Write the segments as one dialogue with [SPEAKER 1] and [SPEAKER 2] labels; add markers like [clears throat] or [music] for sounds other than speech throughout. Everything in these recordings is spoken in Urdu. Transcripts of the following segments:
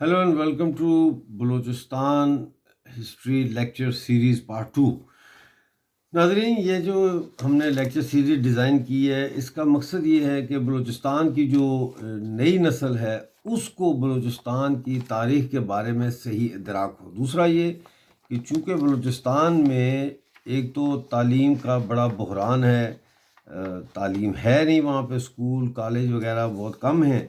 [SPEAKER 1] Hello and welcome to Balochistan history lecture series part two ناظرین یہ جو ہم نے لیکچر سیریز ڈیزائن کی ہے، اس کا مقصد یہ ہے کہ بلوچستان کی جو نئی نسل ہے، اس کو بلوچستان کی تاریخ کے بارے میں صحیح ادراک ہو۔ دوسرا یہ کہ چونکہ بلوچستان میں ایک تو تعلیم کا بڑا بحران ہے تعلیم ہے نہیں وہاں پہ اسکول کالج وغیرہ بہت کم ہیں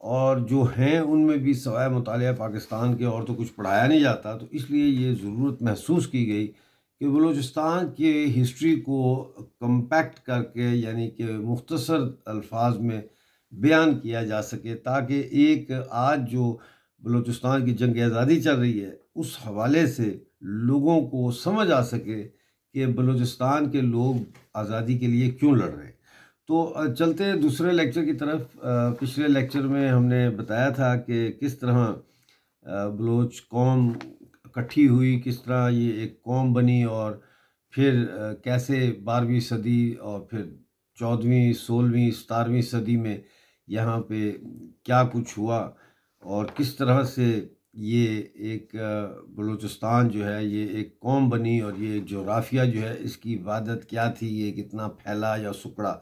[SPEAKER 1] اور جو ہیں ان میں بھی سوائے مطالعہ پاکستان کے اور تو کچھ پڑھایا نہیں جاتا، تو اس لیے یہ ضرورت محسوس کی گئی کہ بلوچستان کے ہسٹری کو کمپیکٹ کر کے یعنی کہ مختصر الفاظ میں بیان کیا جا سکے تاکہ ایک آج جو بلوچستان کی جنگ آزادی چل رہی ہے، اس حوالے سے لوگوں کو سمجھ آ سکے کہ بلوچستان کے لوگ آزادی کے لیے کیوں لڑ رہے ہیں۔ تو چلتے دوسرے لیکچر کی طرف پچھلے لیکچر میں ہم نے بتایا تھا کہ کس طرح بلوچ قوم اکٹھی ہوئی، کس طرح یہ ایک قوم بنی اور پھر کیسے بارہویں صدی اور پھر چودھویں سولہویں ستارہویں صدی میں یہاں پہ کیا کچھ ہوا اور کس طرح سے یہ ایک بلوچستان جو ہے، یہ ایک قوم بنی اور یہ جغرافیہ جو ہے، اس کی عبادت کیا تھی؟ یہ کتنا پھیلا یا سکڑا؟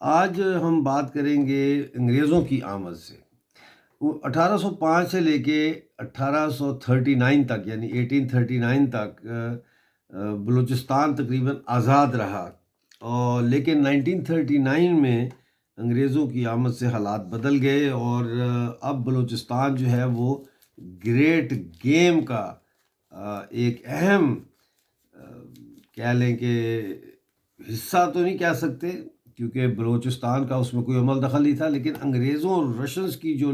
[SPEAKER 1] آج ہم بات کریں گے انگریزوں کی آمد سے۔ اٹھارہ سو پانچ سے لے کے اٹھارہ سو تھرٹی نائن تک یعنی ایٹین تھرٹی نائن تک بلوچستان تقریباً آزاد رہا۔ اور لیکن نائنٹین تھرٹی نائن میں انگریزوں کی آمد سے حالات بدل گئے اور اب بلوچستان جو ہے وہ گریٹ گیم کا ایک اہم کہہ لیں کہ حصہ تو نہیں کہہ سکتے۔ کیونکہ بلوچستان کا اس میں کوئی عمل دخل نہیں تھا، لیکن انگریزوں اور رشنس کی جو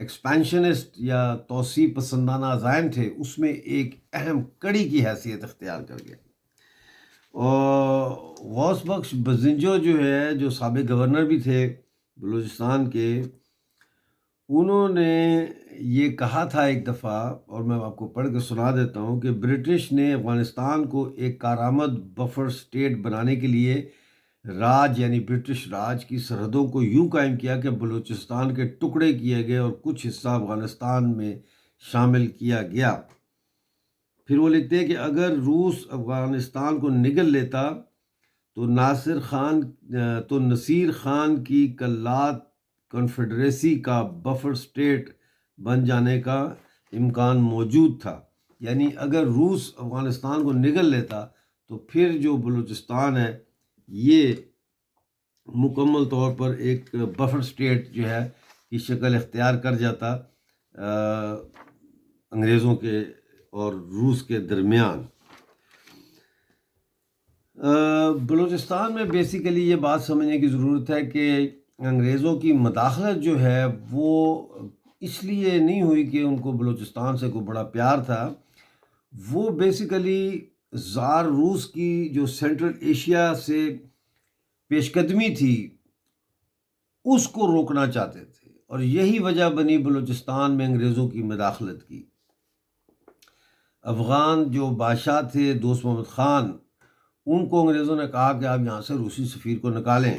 [SPEAKER 1] ایکسپینشنسٹ یا توسیع پسندانہ عزائم تھے، اس میں ایک اہم کڑی کی حیثیت اختیار کر گیا اور غوث بخش بزنجو جو ہے، جو سابق گورنر بھی تھے بلوچستان کے، انہوں نے یہ کہا تھا ایک دفعہ، اور میں آپ کو پڑھ کے سنا دیتا ہوں کہ برٹش نے افغانستان کو ایک کارآمد بفر سٹیٹ بنانے کے لیے راج یعنی برٹش راج کی سرحدوں کو یوں قائم کیا کہ بلوچستان کے ٹکڑے کیے گئے اور کچھ حصہ افغانستان میں شامل کیا گیا۔ پھر وہ لکھتے ہیں کہ اگر روس افغانستان کو نگل لیتا تو ناصر خان، تو نصیر خان کی کلات کنفیڈریسی کا بفر سٹیٹ بن جانے کا امکان موجود تھا۔ یعنی اگر روس افغانستان کو نگل لیتا تو پھر جو بلوچستان ہے یہ مکمل طور پر ایک بفر سٹیٹ جو ہے، کی شکل اختیار کر جاتا انگریزوں کے اور روس کے درمیان۔ بلوچستان میں بیسیکلی یہ بات سمجھنے کی ضرورت ہے کہ انگریزوں کی مداخلت جو ہے، وہ اس لیے نہیں ہوئی کہ ان کو بلوچستان سے کوئی بڑا پیار تھا۔ وہ بیسیکلی زار روس کی جو سینٹرل ایشیا سے پیش قدمی تھی، اس کو روکنا چاہتے تھے۔ اور یہی وجہ بنی بلوچستان میں انگریزوں کی مداخلت کی۔ افغان جو بادشاہ تھے، دوست محمد خان، ان کو انگریزوں نے کہا کہ آپ یہاں سے روسی سفیر کو نکالیں۔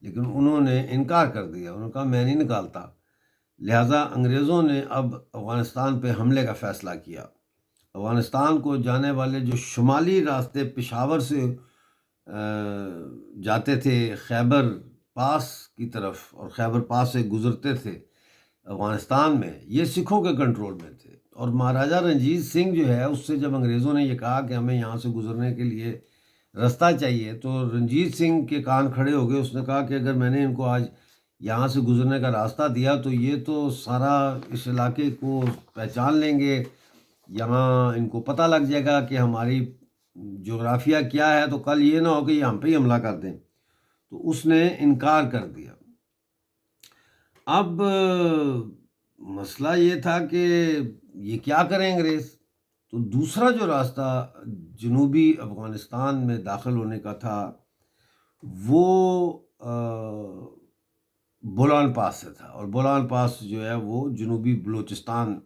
[SPEAKER 1] لیکن انہوں نے انکار کر دیا۔ انہوں نے کہا، میں نہیں نکالتا۔ لہٰذا انگریزوں نے اب افغانستان پہ حملے کا فیصلہ کیا۔ افغانستان کو جانے والے جو شمالی راستے پشاور سے جاتے تھے، خیبر پاس کی طرف اور خیبر پاس سے گزرتے تھے افغانستان میں، یہ سکھوں کے کنٹرول میں تھے۔ اور مہاراجہ رنجیت سنگھ جو ہے، اس سے جب انگریزوں نے یہ کہا کہ ہمیں یہاں سے گزرنے کے لیے رستہ چاہیے، تو رنجیت سنگھ کے کان کھڑے ہو گئے۔ اس نے کہا کہ اگر میں نے ان کو آج یہاں سے گزرنے کا راستہ دیا، تو یہ تو سارا اس علاقے کو پہچان لیں گے۔ یہاں ان کو پتہ لگ جائے گا کہ ہماری جغرافیہ کیا ہے، تو کل یہ نہ ہو کہ یہ ہم پہ ہی حملہ کر دیں۔ تو اس نے انکار کر دیا۔ اب، مسئلہ یہ تھا کہ یہ کیا کریں انگریز؟ تو دوسرا جو راستہ جنوبی افغانستان میں داخل ہونے کا تھا، وہ بولان پاس سے تھا۔ اور بولان پاس جو ہے، وہ جنوبی بلوچستان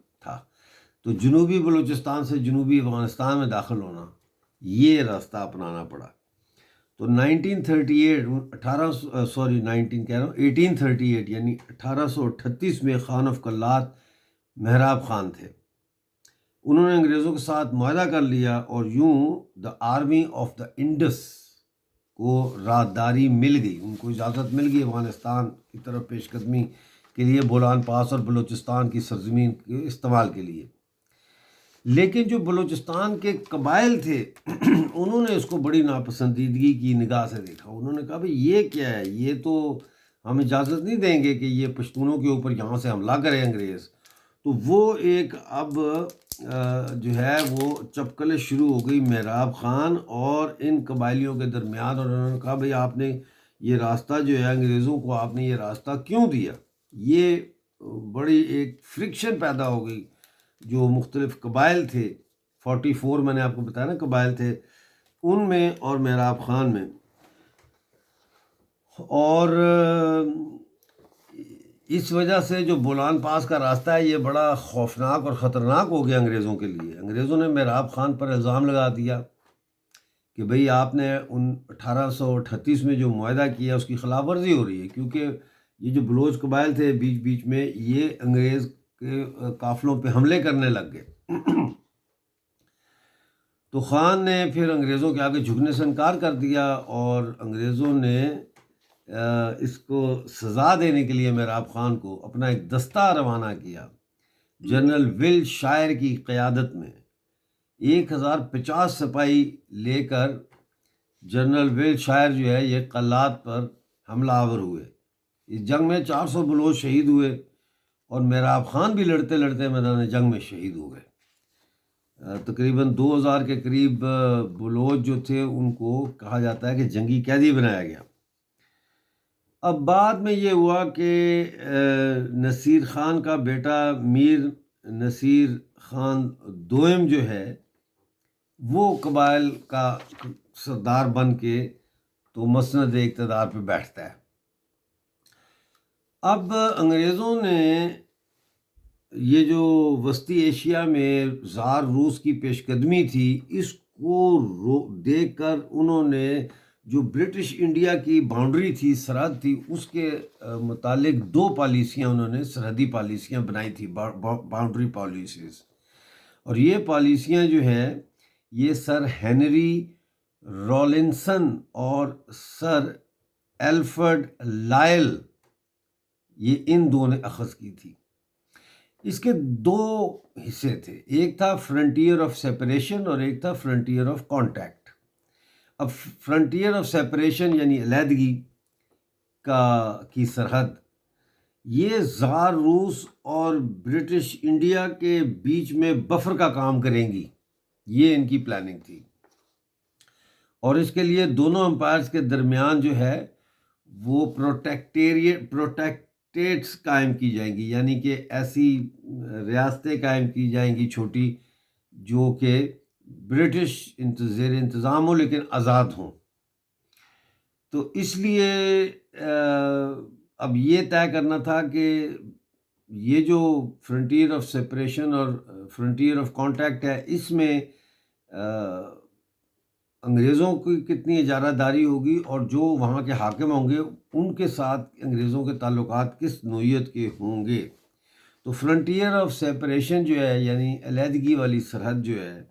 [SPEAKER 1] تو جنوبی بلوچستان سے جنوبی افغانستان میں داخل ہونا، یہ راستہ اپنانا پڑا۔ تو نائنٹین تھرٹی ایٹ، اٹھارہ سو سوری، نائنٹین کہہ رہا ہوں، ایٹین تھرٹی ایٹ یعنی اٹھارہ سو اٹھتیس میں خان آف کلات مہراب خان تھے۔ انہوں نے انگریزوں کے ساتھ معاہدہ کر لیا اور یوں the army of the Indus کو راداری مل گئی۔ ان کو اجازت مل گئی افغانستان کی طرف پیش قدمی کے لیے، بولان پاس اور بلوچستان کی سرزمین کے استعمال کے لیے۔ لیکن جو بلوچستان کے قبائل تھے، [clears throat] انہوں نے اس کو بڑی ناپسندیدگی کی نگاہ سے دیکھا۔ انہوں نے کہا، بھائی، یہ کیا ہے؟ یہ تو ہم اجازت نہیں دیں گے کہ یہ پشتونوں کے اوپر یہاں سے حملہ کرے انگریز۔ تو وہ ایک اب جو ہے، وہ چپکلے شروع ہو گئی محراب خان اور ان قبائلیوں کے درمیان۔ اور انہوں نے کہا، بھائی، آپ نے یہ راستہ جو ہے، انگریزوں کو آپ نے یہ راستہ کیوں دیا؟ یہ بڑی ایک فرکشن پیدا ہو گئی۔ جو مختلف قبائل تھے، فورٹی فور میں نے آپ کو بتایا نا، قبائل تھے، ان میں اور محراب خان میں۔ اور اس وجہ سے جو بولان پاس کا راستہ ہے، یہ بڑا خوفناک اور خطرناک ہو گیا انگریزوں کے لیے۔ انگریزوں نے محراب خان پر الزام لگا دیا کہ بھئی آپ نے ان اٹھارہ سو اٹھتیس میں جو معاہدہ کیا اس کی خلاف ورزی ہو رہی ہے۔ کیونکہ یہ جو بلوچ قبائل تھے، بیچ بیچ میں یہ انگریز کے قافلوں پہ حملے کرنے لگ گئے۔ تو خان نے پھر انگریزوں کے آگے جھکنے سے انکار کر دیا اور انگریزوں نے اس کو سزا دینے کے لیے میراب خان کو اپنا ایک دستہ روانہ کیا۔ جنرل ول شاعر کی قیادت میں ایک ہزار پچاس سپاہی لے کر جنرل ول شاعر جو ہے، یہ قلات پر حملہ آور ہوئے۔ اس جنگ میں چار سو بلوچ شہید ہوئے۔ اور میراب خان بھی لڑتے لڑتے میدان جنگ میں شہید ہو گئے۔ تقریباً دو ہزار کے قریب بلوچ جو تھے، ان کو کہا جاتا ہے کہ جنگی قیدی بنایا گیا۔ اب بعد میں یہ ہوا کہ نصیر خان کا بیٹا میر نصیر خان دوئم جو ہے، وہ قبائل کا سردار بن کے تو مسند اقتدار پہ بیٹھتا ہے۔ اب انگریزوں نے یہ جو وسطی ایشیا میں زار روس کی پیش قدمی تھی، اس کو دیکھ کر انہوں نے جو برٹش انڈیا کی باؤنڈری تھی، سرحد تھی، اس کے متعلق دو پالیسیاں انہوں نے، سرحدی پالیسیاں بنائی تھی باؤنڈری پالیسیز۔ اور یہ پالیسیاں جو ہیں، یہ سر ہینری رولنسن اور سر ایلفرڈ لائل یہ ان دو نے اخذ کی تھی۔ اس کے دو حصے تھے۔ ایک تھا فرنٹیئر آف سیپریشن اور ایک تھا فرنٹیئر آف کانٹیکٹ۔ اب فرنٹیئر آف سیپریشن یعنی علیحدگی کا کی سرحد۔ یہ زار روس اور برٹش انڈیا کے بیچ میں بفر کا کام کریں گی۔ یہ ان کی پلاننگ تھی۔ اور اس کے لیے دونوں امپائرس کے درمیان جو ہے وہ پروٹیکٹیری پروٹیکٹیٹس قائم کی جائیں گی یعنی کہ ایسی ریاستیں قائم کی جائیں گی چھوٹی، جو کہ برٹش زیر انتظام ہو لیکن آزاد ہوں۔ تو اس لیے اب یہ طے کرنا تھا کہ یہ جو فرنٹیئر آف سپریشن اور فرنٹیئر آف کانٹیکٹ ہے، اس میں انگریزوں کی کتنی اجارہ داری ہوگی اور جو وہاں کے حاکم ہوں گے، ان کے ساتھ انگریزوں کے تعلقات کس نوعیت کے ہوں گے؟ تو فرنٹیئر آف سیپریشن جو ہے یعنی علیحدگی والی سرحد جو ہے،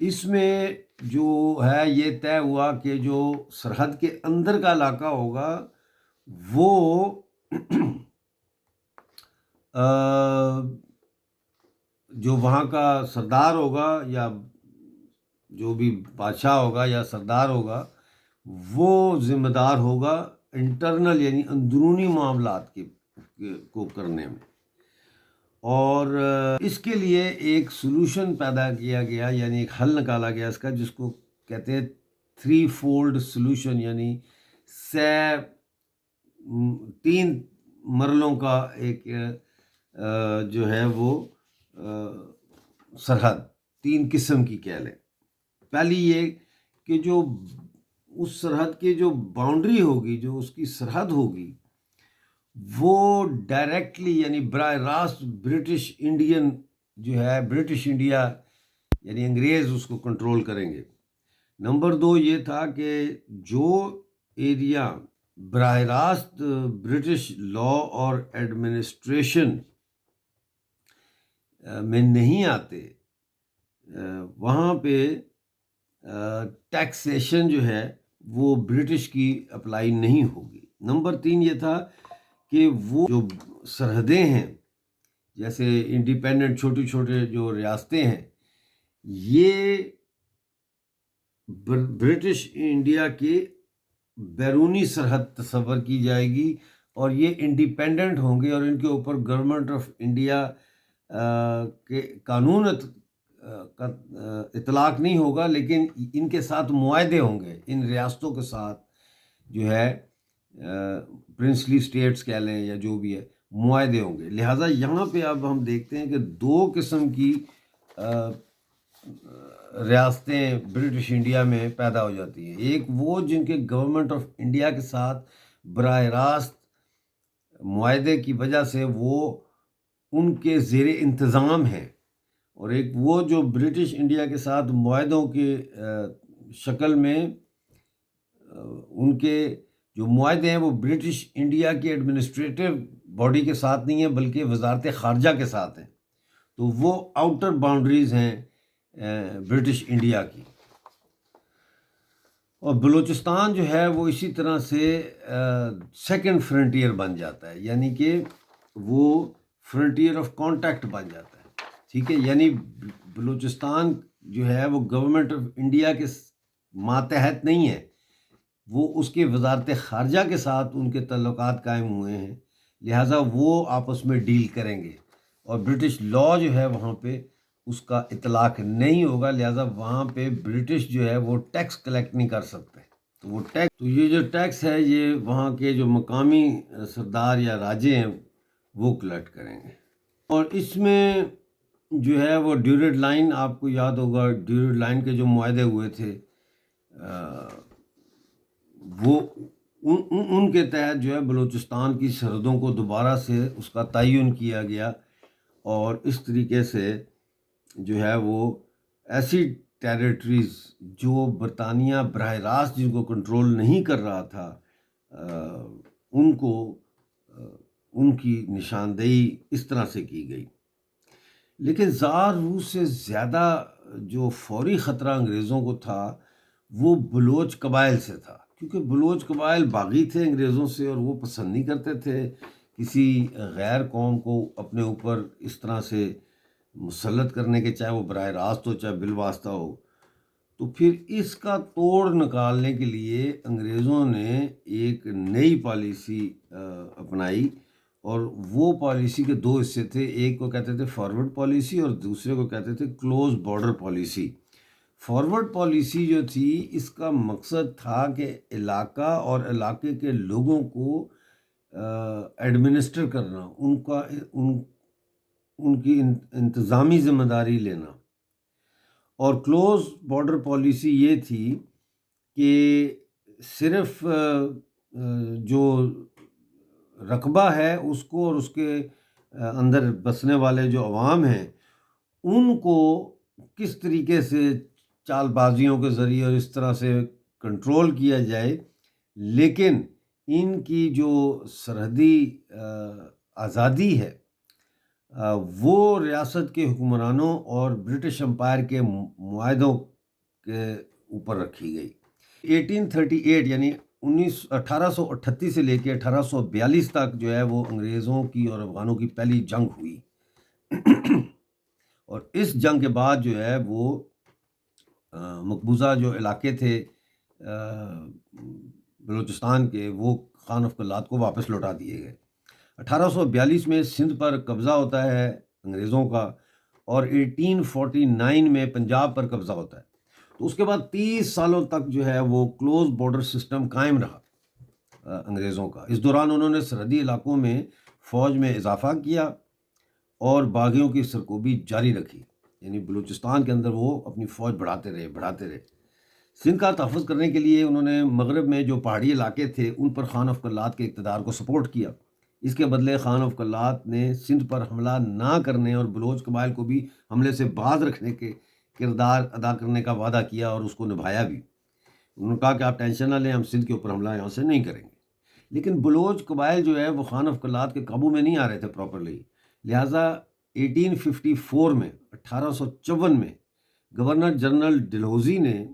[SPEAKER 1] اس میں جو ہے، یہ طے ہوا کہ جو سرحد کے اندر کا علاقہ ہوگا، وہ جو وہاں کا سردار ہوگا یا جو بھی بادشاہ ہوگا یا سردار ہوگا، وہ ذمہ دار ہوگا انٹرنل یعنی اندرونی معاملات کے کو کرنے میں۔ اور اس کے لیے ایک سلوشن پیدا کیا گیا یعنی ایک حل نکالا گیا اس کا، جس کو کہتے ہیں تھری فولڈ سلوشن یعنی سے تین مرلوں کا ایک جو ہے وہ سرحد، تین قسم کی کہہ لیں۔ پہلی یہ کہ جو اس سرحد کی جو باؤنڈری ہوگی، جو اس کی سرحد ہوگی، وہ ڈائریکٹلی یعنی براہ راست برٹش انڈین جو ہے برٹش انڈیا یعنی انگریز اس کو کنٹرول کریں گے۔ نمبر دو یہ تھا کہ جو ایریا براہ راست برٹش لا اور ایڈمنسٹریشن میں نہیں آتے وہاں پہ ٹیکسیشن جو ہے، وہ برٹش کی اپلائی نہیں ہوگی۔ نمبر تین یہ تھا کہ وہ جو سرحدیں ہیں، جیسے انڈیپینڈنٹ چھوٹے چھوٹے جو ریاستیں ہیں، یہ برٹش انڈیا کے بیرونی سرحد تصور کی جائے گی اور یہ انڈیپینڈنٹ ہوں گے اور ان کے اوپر گورنمنٹ آف انڈیا کے قانون اطلاق نہیں ہوگا، لیکن ان کے ساتھ معاہدے ہوں گے۔ ان ریاستوں کے ساتھ جو ہے پرنسلی اسٹیٹس کہہ لیں یا جو بھی ہے، معاہدے ہوں گے۔ لہٰذا یہاں پہ اب ہم دیکھتے ہیں کہ دو قسم کی ریاستیں برٹش انڈیا میں پیدا ہو جاتی ہیں۔ ایک وہ جن کے گورنمنٹ آف انڈیا کے ساتھ براہ راست معاہدے کی وجہ سے وہ ان کے زیر انتظام ہیں۔ اور ایک وہ جو برٹش انڈیا کے ساتھ معاہدوں کے شکل میں ان کے جو معاہدے ہیں وہ برٹش انڈیا کی ایڈمنسٹریٹو باڈی کے ساتھ نہیں ہیں، بلکہ وزارت خارجہ کے ساتھ ہیں۔ تو وہ آؤٹر باؤنڈریز ہیں برٹش انڈیا کی۔ اور بلوچستان جو ہے وہ اسی طرح سے سیکنڈ فرنٹیئر بن جاتا ہے۔ یعنی کہ وہ فرنٹیئر آف کانٹیکٹ بن جاتا ہے۔ ٹھیک ہے یعنی بلوچستان جو ہے وہ گورنمنٹ آف انڈیا کے ماتحت نہیں ہے۔ وہ اس کے وزارت خارجہ کے ساتھ ان کے تعلقات قائم ہوئے ہیں۔ لہٰذا وہ آپس میں ڈیل کریں گے۔ اور برٹش لا جو ہے وہاں پہ اس کا اطلاق نہیں ہوگا۔ لہٰذا وہاں پہ برٹش جو ہے وہ ٹیکس کلیکٹ نہیں کر سکتے۔ تو وہ ٹیکس تو یہ جو ٹیکس ہے، یہ وہاں کے جو مقامی سردار یا راجے ہیں وہ کلیکٹ کریں گے۔ اور اس میں جو ہے وہ ڈیوریڈ لائن آپ کو یاد ہوگا، ڈیوریڈ لائن کے جو معاہدے ہوئے تھے وہ ان ان کے تحت جو ہے بلوچستان کی سرحدوں کو دوبارہ سے اس کا تعین کیا گیا اور اس طریقے سے جو ہے وہ ایسی ٹیریٹریز جو برطانیہ براہ راست جن کو کنٹرول نہیں کر رہا تھا ان کو ان کی نشاندہی اس طرح سے کی گئی۔ لیکن زار روس سے زیادہ جو فوری خطرہ انگریزوں کو تھا، وہ بلوچ قبائل سے تھا۔ کیونکہ بلوچ قبائل باغی تھے انگریزوں سے اور وہ پسند نہیں کرتے تھے کسی غیر قوم کو اپنے اوپر اس طرح سے مسلط کرنے کے، چاہے وہ براہ راست ہو، چاہے بالواسطہ ہو۔ تو پھر اس کا توڑ نکالنے کے لیے انگریزوں نے ایک نئی پالیسی اپنائی۔ اور وہ پالیسی کے دو حصے تھے، ایک کو کہتے تھے فارورڈ پالیسی اور دوسرے کو کہتے تھے close border policy forward policy جو تھی، اس کا مقصد تھا کہ علاقہ اور علاقے کے لوگوں کو ایڈمنسٹر کرنا، ان کا، ان ان کی انتظامی ذمہ داری لینا۔ اور کلوز بارڈر پالیسی یہ تھی کہ صرف جو رقبہ ہے اس کو اور اس کے اندر بسنے والے جو عوام ہیں، ان کو کس طریقے سے چال بازیوں کے ذریعے اور اس طرح سے کنٹرول کیا جائے، لیکن ان کی جو سرحدی آزادی ہے وہ ریاست کے حکمرانوں اور برٹش امپائر کے معاہدوں کے اوپر رکھی گئی۔ ایٹین تھرٹی ایٹ یعنی انیس، اٹھارہ سو اٹھتیس سے لے کے اٹھارہ سو بیالیس تک جو ہے وہ انگریزوں کی اور افغانوں کی پہلی جنگ ہوئی۔ اور اس جنگ کے بعد جو ہے وہ مقبوضہ جو علاقے تھے بلوچستان کے، وہ خان اف کلات کو واپس لوٹا دیے گئے۔ اٹھارہ سو بیالیس میں سندھ پر قبضہ ہوتا ہے انگریزوں کا اور ایٹین فورٹی نائن میں پنجاب پر قبضہ ہوتا ہے۔ تو اس کے بعد تیس سالوں تک جو ہے وہ کلوز بارڈر سسٹم قائم رہا انگریزوں کا۔ اس دوران انہوں نے سرحدی علاقوں میں فوج میں اضافہ کیا اور باغیوں کی سرکوبی جاری رکھی۔ یعنی بلوچستان کے اندر وہ اپنی فوج بڑھاتے رہے بڑھاتے رہے۔ سندھ کا تحفظ کرنے کے لیے انہوں نے مغرب میں جو پہاڑی علاقے تھے، ان پر خان اف کلات کے اقتدار کو سپورٹ کیا۔ اس کے بدلے خان اف کلات نے سندھ پر حملہ نہ کرنے اور بلوچ قبائل کو بھی حملے سے باز رکھنے کے کردار ادا کرنے کا وعدہ کیا اور اس کو نبھایا بھی۔ انہوں نے کہا کہ آپ ٹینشن نہ لیں، ہم سندھ کے اوپر حملہ یہاں سے نہیں کریں گے۔ لیکن بلوچ قبائل جو ہے، وہ خان اف کلات کے قابو میں نہیں آ رہے تھے پراپرلی لہٰذا ایٹین ففٹی فور میں، اٹھارہ سو چون میں، گورنر جنرل ڈلہوزی نے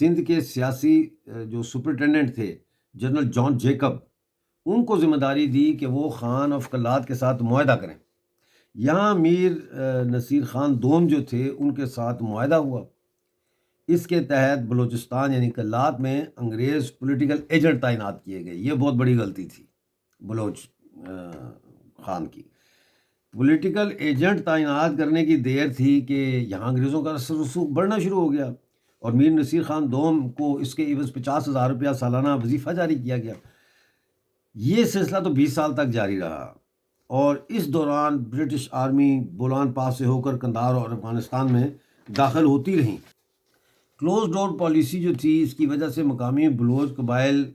[SPEAKER 1] سندھ کے سیاسی جو سپرنٹینڈنٹ تھے، جنرل جان جیکب، ان کو ذمہ داری دی کہ وہ خان آف کلات کے ساتھ معاہدہ کریں۔ یہاں میر نصیر خان دوم جو تھے، ان کے ساتھ معاہدہ ہوا۔ اس کے تحت بلوچستان یعنی کلات میں انگریز پولیٹیکل ایجنٹ تعینات کیے گئے۔ یہ بہت بڑی غلطی تھی بلوچ خان کی۔ پولیٹیکل ایجنٹ تعینات کرنے کی دیر تھی کہ یہاں انگریزوں کا اثر رسوخ بڑھنا شروع ہو گیا اور میر نصیر خان دوم کو اس کے عوض پچاس ہزار روپیہ سالانہ وظیفہ جاری کیا گیا۔ یہ سلسلہ تو بیس سال تک جاری رہا۔ اور اس دوران برٹش آرمی بولان پاس سے ہو کر کندھار اور افغانستان میں داخل ہوتی رہیں کلوز ڈور پالیسی جو تھی، اس کی وجہ سے مقامی بلوچ قبائل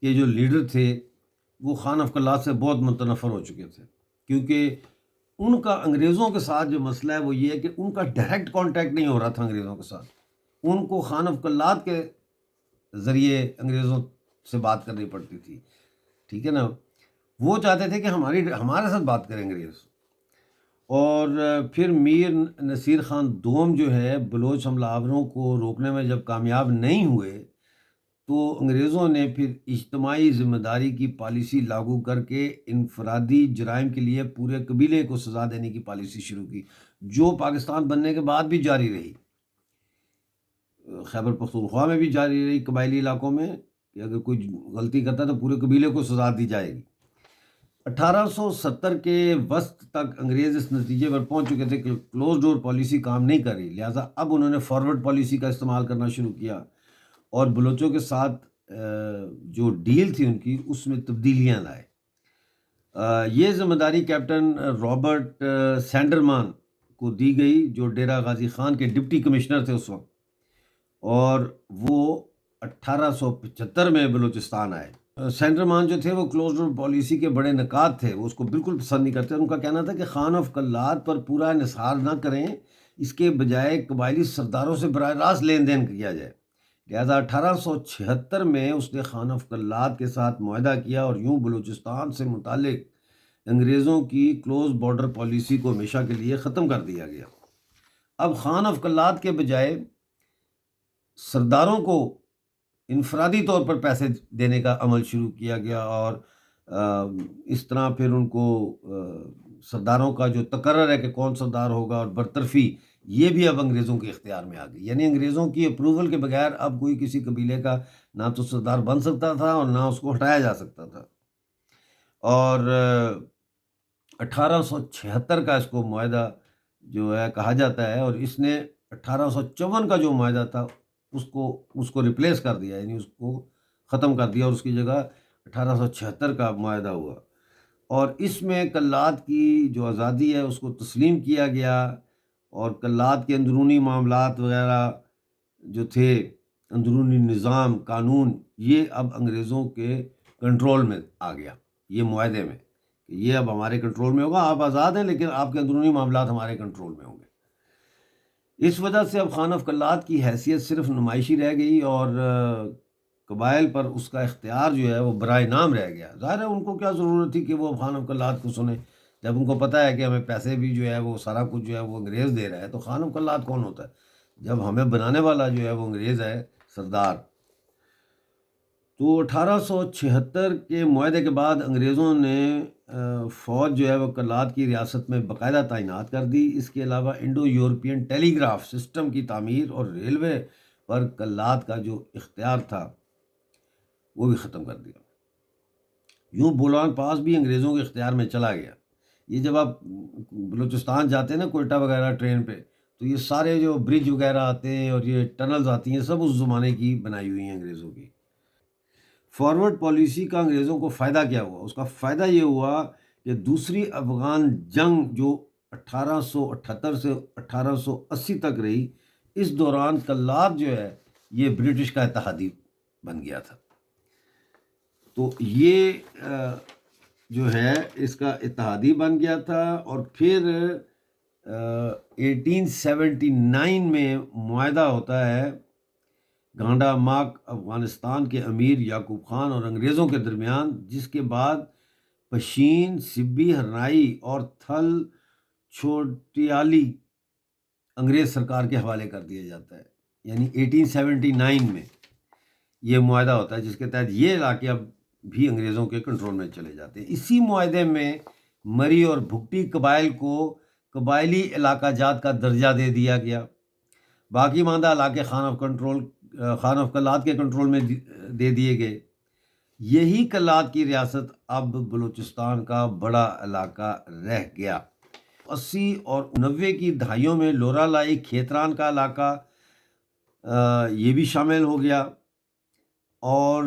[SPEAKER 1] کے جو لیڈر تھے، وہ خان افکلات سے بہت متنفر ہو چکے تھے۔ کیونکہ ان کا انگریزوں کے ساتھ جو مسئلہ ہے، وہ یہ ہے کہ ان کا ڈائریکٹ کانٹیکٹ نہیں ہو رہا تھا انگریزوں کے ساتھ۔ ان کو خان افکلات کے ذریعے انگریزوں سے بات کرنی پڑتی تھی۔ ٹھیک ہے نا؟ وہ چاہتے تھے کہ ہماری ہمارے ساتھ بات کریں انگریز۔ اور پھر میر نصیر خان دوم جو ہے، بلوچ حملہ آوروں کو روکنے میں جب کامیاب نہیں ہوئے، تو انگریزوں نے پھر اجتماعی ذمہ داری کی پالیسی لاگو کر کے انفرادی جرائم کے لیے پورے قبیلے کو سزا دینے کی پالیسی شروع کی، جو پاکستان بننے کے بعد بھی جاری رہی۔ خیبر پختونخوا میں بھی جاری رہی قبائلی علاقوں میں، کہ اگر کوئی غلطی کرتا تو پورے قبیلے کو سزا دی جائے گی۔ اٹھارہ سو ستر کے وسط تک انگریز اس نتیجے پر پہنچ چکے تھے کہ کلوز ڈور پالیسی کام نہیں کر رہی۔ لہٰذا اب انہوں نے فارورڈ پالیسی کا استعمال کرنا شروع کیا اور بلوچوں کے ساتھ جو ڈیل تھی ان کی، اس میں تبدیلیاں لائے۔ یہ ذمہ داری کیپٹن رابرٹ سینڈرمان کو دی گئی، جو ڈیرہ غازی خان کے ڈپٹی کمشنر تھے اس وقت۔ اور وہ اٹھارہ سو پچہتر میں بلوچستان آئے۔ سینٹرمان جو تھے وہ کلوز ڈور پالیسی کے بڑے نکات تھے، وہ اس کو بالکل پسند نہیں کرتے۔ ان کا کہنا تھا کہ خان آف کلات پر پورا انحصار نہ کریں، اس کے بجائے قبائلی سرداروں سے براہ راست لین دین کیا جائے۔ لہٰذا اٹھارہ سو چھہتر میں اس نے خان آف کلات کے ساتھ معاہدہ کیا اور یوں بلوچستان سے متعلق انگریزوں کی کلوز بارڈر پالیسی کو ہمیشہ کے لیے ختم کر دیا گیا۔ اب خان آف کلات کے بجائے سرداروں کو انفرادی طور پر پیسے دینے کا عمل شروع کیا گیا اور اس طرح پھر ان کو سرداروں کا جو تقرر ہے کہ کون سردار ہوگا اور برطرفی یہ بھی اب انگریزوں کے اختیار میں آ گئی۔ یعنی انگریزوں کی اپروول کے بغیر اب کوئی کسی قبیلے کا نہ تو سردار بن سکتا تھا اور نہ اس کو ہٹایا جا سکتا تھا۔ اور اٹھارہ سو چھہتر کا اس کو معاہدہ جو ہے کہا جاتا ہے اور اس نے اٹھارہ سو چون کا جو معاہدہ تھا اس کو اس کو ریپلیس کر دیا یعنی اس کو ختم کر دیا اور اس کی جگہ اٹھارہ سو چھہتر کا معاہدہ ہوا۔ اور اس میں کلات کی جو آزادی ہے، اس کو تسلیم کیا گیا۔ اور کلات کے اندرونی معاملات وغیرہ جو تھے، اندرونی نظام، قانون، یہ اب انگریزوں کے کنٹرول میں آ گیا۔ یہ معاہدے میں، کہ یہ اب ہمارے کنٹرول میں ہوگا۔ آپ آزاد ہیں، لیکن آپ کے اندرونی معاملات ہمارے کنٹرول میں ہوں گے۔ اس وجہ سے اب خان کلات کی حیثیت صرف نمائشی رہ گئی اور قبائل پر اس کا اختیار جو ہے وہ برائے نام رہ گیا۔ ظاہر ہے ان کو کیا ضرورت تھی کہ وہ خان کلات کو سنیں۔ جب ان کو پتہ ہے کہ ہمیں پیسے بھی جو ہے وہ سارا کچھ جو ہے وہ انگریز دے رہا ہے تو خان کلات کون ہوتا ہے؟ جب ہمیں بنانے والا جو ہے وہ انگریز ہے، سردار۔ تو اٹھارہ سو چھہتر کے معاہدے کے بعد انگریزوں نے فوج جو ہے وہ کلات کی ریاست میں باقاعدہ تعینات کر دی۔ اس کے علاوہ Indo European telegraph system کی تعمیر اور ریلوے پر کلات کا جو اختیار تھا، وہ بھی ختم کر دیا۔ یوں بولان پاس بھی انگریزوں کے اختیار میں چلا گیا۔ یہ جب آپ بلوچستان جاتے ہیں نا کوئٹہ وغیرہ ٹرین پہ، تو یہ سارے جو برج وغیرہ آتے ہیں اور یہ ٹنلز آتی ہیں، سب اس زمانے کی بنائی ہوئی ہیں انگریزوں کی۔ فارورڈ پالیسی کا انگریزوں کو فائدہ کیا ہوا؟ اس کا فائدہ یہ ہوا کہ دوسری افغان جنگ جو اٹھارہ سو اٹھہتر سے اٹھارہ سو اسی تک رہی، اس دوران کلاب جو ہے، یہ برٹش کا اتحادی بن گیا تھا۔ تو یہ جو ہے، اس کا اتحادی بن گیا تھا اور پھر ایٹین سیونٹی نائن میں معاہدہ ہوتا ہے گانڈا ماک افغانستان کے امیر یعقوب خان اور انگریزوں کے درمیان، جس کے بعد پشین، سبی، ہرنائی اور تھل چھوٹیالی انگریز سرکار کے حوالے کر دیا جاتا ہے۔ یعنی ایٹین سیونٹی نائن میں یہ معاہدہ ہوتا ہے، جس کے تحت یہ علاقے اب بھی انگریزوں کے کنٹرول میں چلے جاتے ہیں۔ اسی معاہدے میں مری اور بھگٹی قبائل کو قبائلی علاقہ جات کا درجہ دے دیا گیا۔ باقی ماندہ علاقے Khan of control Khan of Kalat کے کنٹرول میں دے دیے گئے۔ یہی کلات کی ریاست اب بلوچستان کا بڑا علاقہ رہ گیا۔ اسی اور نوے کی دہائیوں میں لورا لائی کھیتران کا علاقہ یہ بھی شامل ہو گیا۔ اور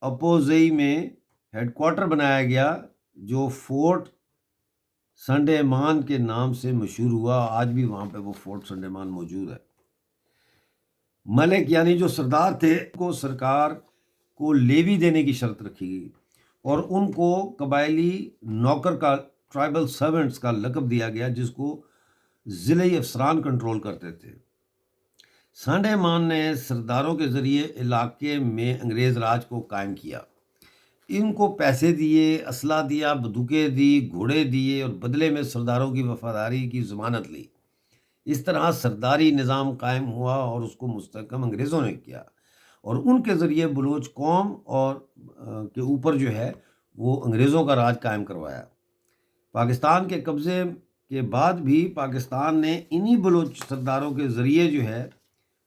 [SPEAKER 1] اپوزئی میں ہیڈ کوارٹر بنایا گیا، جو فورٹ سنڈے مان کے نام سے مشہور ہوا۔ آج بھی وہاں پہ وہ فورٹ سنڈے مان موجود ہے۔ ملک یعنی جو سردار تھے کو سرکار کو لیوی دینے کی شرط رکھی گئی اور ان کو قبائلی نوکر کا ٹرائبل سرونٹس کا لقب دیا گیا، جس کو ضلع افسران کنٹرول کرتے تھے۔ سانڈے مان نے سرداروں کے ذریعے علاقے میں انگریز راج کو قائم کیا۔ ان کو پیسے دیے، اسلحہ دیا بدوکے دی، گھوڑے دیے اور بدلے میں سرداروں کی وفاداری کی ضمانت لی۔ اس طرح سرداری نظام قائم ہوا اور اس کو مستحکم انگریزوں نے کیا اور ان کے ذریعے بلوچ قوم اور کے اوپر جو ہے وہ انگریزوں کا راج قائم کروایا۔ پاکستان کے قبضے کے بعد بھی پاکستان نے انہی بلوچ سرداروں کے ذریعے جو ہے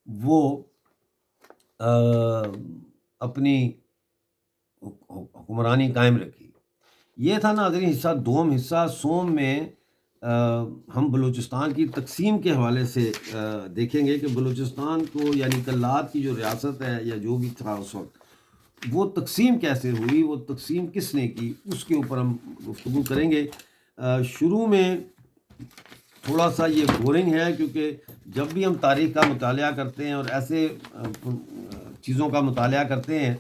[SPEAKER 1] وہ اپنی حکمرانی قائم رکھی۔ یہ تھا ناظرین حصہ دوم، حصہ سوم میں ہم بلوچستان کی تقسیم کے حوالے سے دیکھیں گے کہ بلوچستان کو یعنی کلات کی جو ریاست ہے یا جو بھی تھا اس وقت، وہ تقسیم کیسے ہوئی؟ وہ تقسیم کس نے کی؟ اس کے اوپر ہم گفتگو کریں گے۔ شروع میں تھوڑا سا یہ بورنگ ہے کیونکہ جب بھی ہم تاریخ کا مطالعہ کرتے ہیں اور ایسے چیزوں کا مطالعہ کرتے ہیں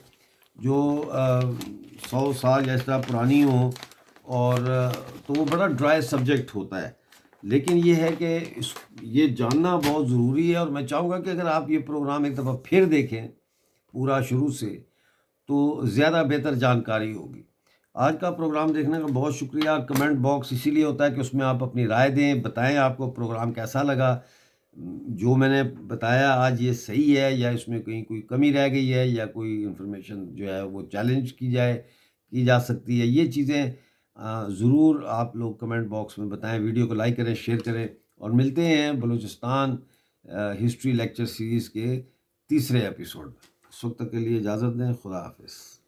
[SPEAKER 1] جو سو سال یا اس طرح پرانی ہوں اور، تو وہ بڑا ڈرائی سبجیکٹ ہوتا ہے۔ لیکن یہ ہے کہ اس یہ جاننا بہت ضروری ہے اور میں چاہوں گا کہ اگر آپ یہ پروگرام ایک دفعہ پھر دیکھیں پورا شروع سے، تو زیادہ بہتر جانکاری ہوگی۔ آج کا پروگرام دیکھنے کا بہت شکریہ۔ کمنٹ باکس اسی لیے ہوتا ہے کہ اس میں آپ اپنی رائے دیں، بتائیں آپ کو پروگرام کیسا لگا۔ جو میں نے بتایا آج یہ صحیح ہے یا اس میں کہیں کوئی کمی رہ گئی ہے یا کوئی انفارمیشن جو ہے وہ چیلنج کی جائے، کی جا سکتی ہے، یہ چیزیں ضرور آپ لوگ کمنٹ باکس میں بتائیں، ویڈیو کو لائک کریں، شیئر کریں اور ملتے ہیں بلوچستان ہسٹری لیکچر سیریز کے تیسرے ایپیسوڈ میں۔ اس وقت تک کے لیے اجازت دیں، خدا حافظ۔